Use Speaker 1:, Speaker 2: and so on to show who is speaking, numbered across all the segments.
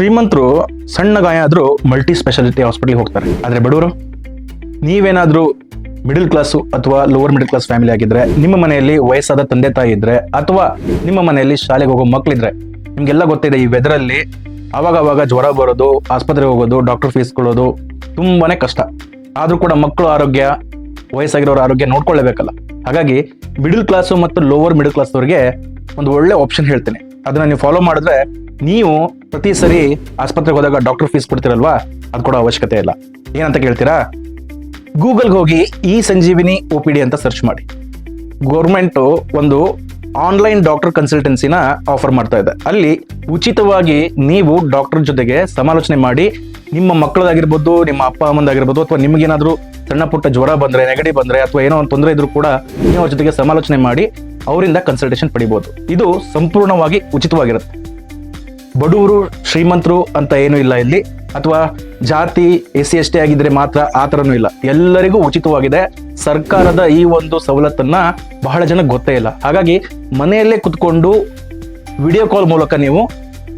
Speaker 1: ಶ್ರೀಮಂತರು ಸಣ್ಣ ಗಾಯ ಆದರೂ ಮಲ್ಟಿ ಸ್ಪೆಷಾಲಿಟಿ ಹಾಸ್ಪಿಟಲ್ಗೆ ಹೋಗ್ತಾರೆ. ಆದರೆ ಬಡವರು, ನೀವೇನಾದರೂ ಮಿಡಲ್ ಕ್ಲಾಸು ಅಥವಾ ಲೋವರ್ ಮಿಡಲ್ ಕ್ಲಾಸ್ ಫ್ಯಾಮಿಲಿ ಆಗಿದ್ರೆ, ನಿಮ್ಮ ಮನೆಯಲ್ಲಿ ವಯಸ್ಸಾದ ತಂದೆ ತಾಯಿ ಇದ್ದರೆ ಅಥವಾ ನಿಮ್ಮ ಮನೆಯಲ್ಲಿ ಶಾಲೆಗೆ ಹೋಗೋ ಮಕ್ಕಳಿದ್ರೆ ನಿಮಗೆಲ್ಲ ಗೊತ್ತಿದೆ ಈ ವೆದರಲ್ಲಿ ಅವಾಗ ಜ್ವರ ಬರೋದು, ಆಸ್ಪತ್ರೆಗೆ ಹೋಗೋದು ಡಾಕ್ಟರ್ ಫೀಸ್ ಕೊಡೋದು ತುಂಬಾ ಕಷ್ಟ. ಆದರೂ ಕೂಡ ಮಕ್ಕಳು ಆರೋಗ್ಯ, ವಯಸ್ಸಾಗಿರೋರ ಆರೋಗ್ಯ ನೋಡ್ಕೊಳ್ಳೇಬೇಕಲ್ಲ. ಹಾಗಾಗಿ ಮಿಡಲ್ ಕ್ಲಾಸು ಮತ್ತು ಲೋವರ್ ಮಿಡಲ್ ಕ್ಲಾಸ್ ಅವ್ರಿಗೆ ಒಂದು ಒಳ್ಳೆ ಆಪ್ಷನ್ ಹೇಳ್ತೇನೆ. ಅದನ್ನ ನೀವು ಫಾಲೋ ಮಾಡಿದ್ರೆ ನೀವು ಪ್ರತಿ ಸರಿ ಆಸ್ಪತ್ರೆಗೆ ಹೋದಾಗ ಡಾಕ್ಟರ್ ಫೀಸ್ ಕೊಡ್ತೀರಲ್ವಾ? ಅದು ಕೊಡೋ ಅವಶ್ಯಕತೆ ಇಲ್ಲ. ಏನಂತ ಕೇಳ್ತೀರಾ? ಗೂಗಲ್ಗೆ ಹೋಗಿ E Sanjeevani O P D ಅಂತ ಸರ್ಚ್ ಮಾಡಿ. ಗೌರ್ಮೆಂಟು ಒಂದು ಆನ್ಲೈನ್ ಡಾಕ್ಟರ್ ಕನ್ಸಲ್ಟೆನ್ಸಿನ ಆಫರ್ ಮಾಡ್ತಾ ಇದೆ. ಅಲ್ಲಿ ಉಚಿತವಾಗಿ ನೀವು ಡಾಕ್ಟರ್ ಜೊತೆಗೆ ಸಮಾಲೋಚನೆ ಮಾಡಿ ನಿಮ್ಮ ಮಕ್ಕಳದಾಗಿರ್ಬೋದು, ನಿಮ್ಮ ಅಪ್ಪ ಅಮ್ಮಂದಾಗಿರ್ಬೋದು, ಅಥವಾ ನಿಮಗೇನಾದರೂ ಸಣ್ಣ ಪುಟ್ಟ ಜ್ವರ ಬಂದರೆ, ನೆಗಡಿ ಬಂದರೆ, ಅಥವಾ ಏನೋ ಒಂದು ತೊಂದರೆ ಇದ್ರೂ ಕೂಡ ನೀವು ಅವ್ರ ಜೊತೆಗೆ ಸಮಾಲೋಚನೆ ಮಾಡಿ ಅವರಿಂದ ಕನ್ಸಲ್ಟೇಷನ್ ಪಡಿಬೋದು. ಇದು ಸಂಪೂರ್ಣವಾಗಿ ಉಚಿತವಾಗಿರುತ್ತೆ. ಬಡವರು, ಶ್ರೀಮಂತರು ಅಂತ ಏನೂ ಇಲ್ಲ ಇಲ್ಲಿ. ಅಥವಾ ಜಾತಿ ಎಸ್ ಸಿ ಎಸ್ ಟಿ ಆಗಿದ್ರೆ ಮಾತ್ರ ಆ ಥರನೂ ಇಲ್ಲ. ಎಲ್ಲರಿಗೂ ಉಚಿತವಾಗಿದೆ. ಸರ್ಕಾರದ ಈ ಒಂದು ಸವಲತ್ತನ್ನ ಬಹಳ ಜನ ಗೊತ್ತೇ ಇಲ್ಲ. ಹಾಗಾಗಿ ಮನೆಯಲ್ಲೇ ಕುತ್ಕೊಂಡು ವಿಡಿಯೋ ಕಾಲ್ ಮೂಲಕ ನೀವು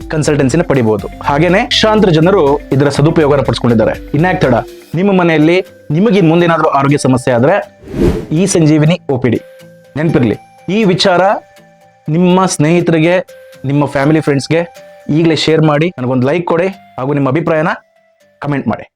Speaker 1: ಕನ್ಸಲ್ಟೆನ್ಸಿನ ಪಡಿಬಹುದು ಹಾಗೇನೆ ಶಾಂತ್ರ ಜನರು ಇದರ ಸದುಪಯೋಗ ಪಡಿಸ್ಕೊಂಡಿದ್ದಾರೆ. ಇನ್ಯಾಕ್ ತಡ? ನಿಮ್ಮ ಮನೆಯಲ್ಲಿ ನಿಮಗೆ ಮುಂದೇನಾದ್ರೂ ಆರೋಗ್ಯ ಸಮಸ್ಯೆ ಆದ್ರೆ ಈ ಸಂಜೀವಿನಿ ಒ ಪಿ ಡಿ. ನೆನಪಿರ್ಲಿ. ಈ ವಿಚಾರ ನಿಮ್ಮ ಸ್ನೇಹಿತರಿಗೆ, ನಿಮ್ಮ ಫ್ಯಾಮಿಲಿ ಫ್ರೆಂಡ್ಸ್ಗೆ ಈಗಲೇ ಶೇರ್ ಮಾಡಿ, ನನಗೊಂದು ಲೈಕ್ ಕೊಡಿ ಹಾಗೂ ನಿಮ್ಮ ಅಭಿಪ್ರಾಯನ ಕಮೆಂಟ್ ಮಾಡಿ.